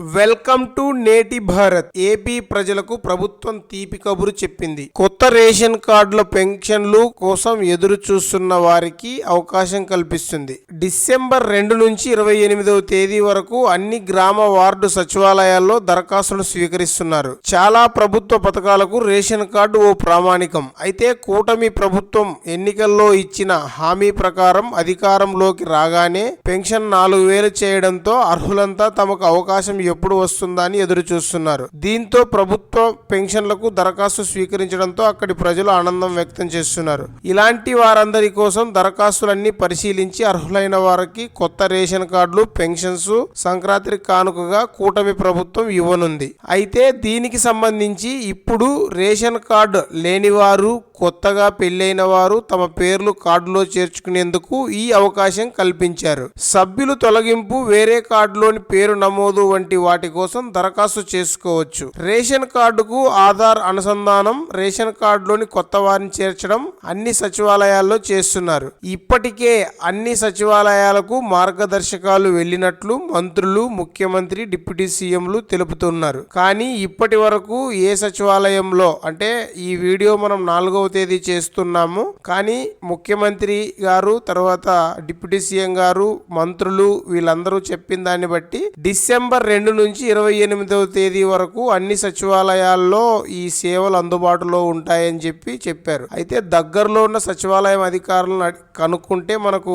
Welcome to నేటి Bharat. AP ప్రజలకు ప్రభుత్వం తీపి కబురు చెప్పింది. కొత్త రేషన్ కార్డుల పెన్షన్లు కోసం ఎదురు చూస్తున్న వారికి అవకాశం కల్పిస్తుంది. డిసెంబర్ రెండు నుంచి ఇరవై ఎనిమిదవ తేదీ వరకు అన్ని గ్రామ వార్డు సచివాలయాల్లో దరఖాస్తులు స్వీకరిస్తున్నారు. చాలా ప్రభుత్వ పథకాలకు రేషన్ కార్డు ఓ ప్రామాణికం. అయితే కూటమి ప్రభుత్వం ఎన్నికల్లో ఇచ్చిన హామీ ప్రకారం అధికారంలోకి రాగానే పెన్షన్ నాలుగు వేలు చేయడంతో అర్హులంతా తమకు అవకాశం ఎప్పుడు వస్తుందా అని ఎదురు చూస్తున్నారు. దీంతో ప్రభుత్వ పెన్షన్లకు దరఖాస్తు స్వీకరించడంతో అక్కడి ప్రజలు ఆనందం వ్యక్తం చేస్తున్నారు. ఇలాంటి వారందరి కోసం దరఖాస్తులన్నీ పరిశీలించి అర్హులైన వారికి కొత్త రేషన్ కార్డులు పెన్షన్స్ సంక్రాంతి కానుకగా కూటమి ప్రభుత్వం ఇవ్వనుంది. అయితే దీనికి సంబంధించి ఇప్పుడు రేషన్ కార్డు లేనివారు కొత్తగా పెళ్ళైన వారు తమ పేర్లు కార్డులో చేర్చుకునేందుకు ఈ అవకాశం కల్పించారు. సభ్యులు తొలగింపు వేరే కార్డులోని పేరు నమోదు వంటి వాటి కోసం దరఖాస్తు చేసుకోవచ్చు. రేషన్ కార్డుకు ఆధార్ అనుసంధానం రేషన్ కార్డులోని కొత్త వారిని చేర్చడం అన్ని సచివాలయాల్లో చేస్తున్నారు. ఇప్పటికే అన్ని సచివాలయాలకు మార్గదర్శకాలు వెళ్ళినట్లు మంత్రులు ముఖ్యమంత్రి డిప్యూటీ సీఎంలు తెలుపుతున్నారు. కానీ ఇప్పటి వరకు ఏ సచివాలయంలో అంటే ఈ వీడియో మనం నాలుగవ తేదీ చేస్తున్నాము. కానీ ముఖ్యమంత్రి గారు తర్వాత డిప్యూటీ సీఎం గారు మంత్రులు వీళ్ళందరూ చెప్పిన దాన్ని బట్టి డిసెంబర్ రెండు నుంచి ఇరవై ఎనిమిదవ తేదీ వరకు అన్ని సచివాలయాల్లో ఈ సేవలు అందుబాటులో ఉంటాయని చెప్పి చెప్పారు. అయితే దగ్గరలో ఉన్న సచివాలయం అధికారులను కనుక్కుంటే మనకు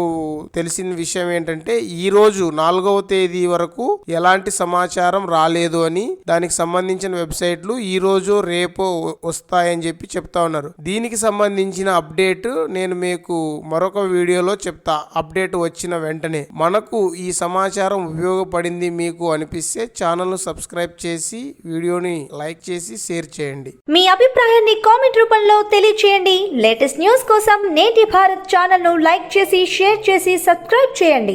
తెలిసిన విషయం ఏంటంటే ఈ రోజు నాలుగవ తేదీ వరకు ఎలాంటి సమాచారం రాలేదు అని దానికి సంబంధించిన వెబ్సైట్లు ఈ రోజు రేపు వస్తాయని చెప్పి చెప్తా ఉన్నారు. దీనికి సంబంధించిన అప్డేట్ నేను మీకు మరొక వీడియోలో చెప్తా. అప్డేట్ వచ్చిన వెంటనే మనకు ఈ సమాచారం ఉపయోగపడింది మీకు అనిపిస్తే ఛానల్ను సబ్స్క్రైబ్ చేసి వీడియోని లైక్ చేసి షేర్ చేయండి. మీ అభిప్రాయాన్ని కామెంట్ రూపంలో తెలియచేయండి. లేటెస్ట్ న్యూస్ కోసం నేటి భారత్ ఛానల్ను లైక్ చేసి షేర్ చేసి సబ్స్క్రైబ్ చేయండి.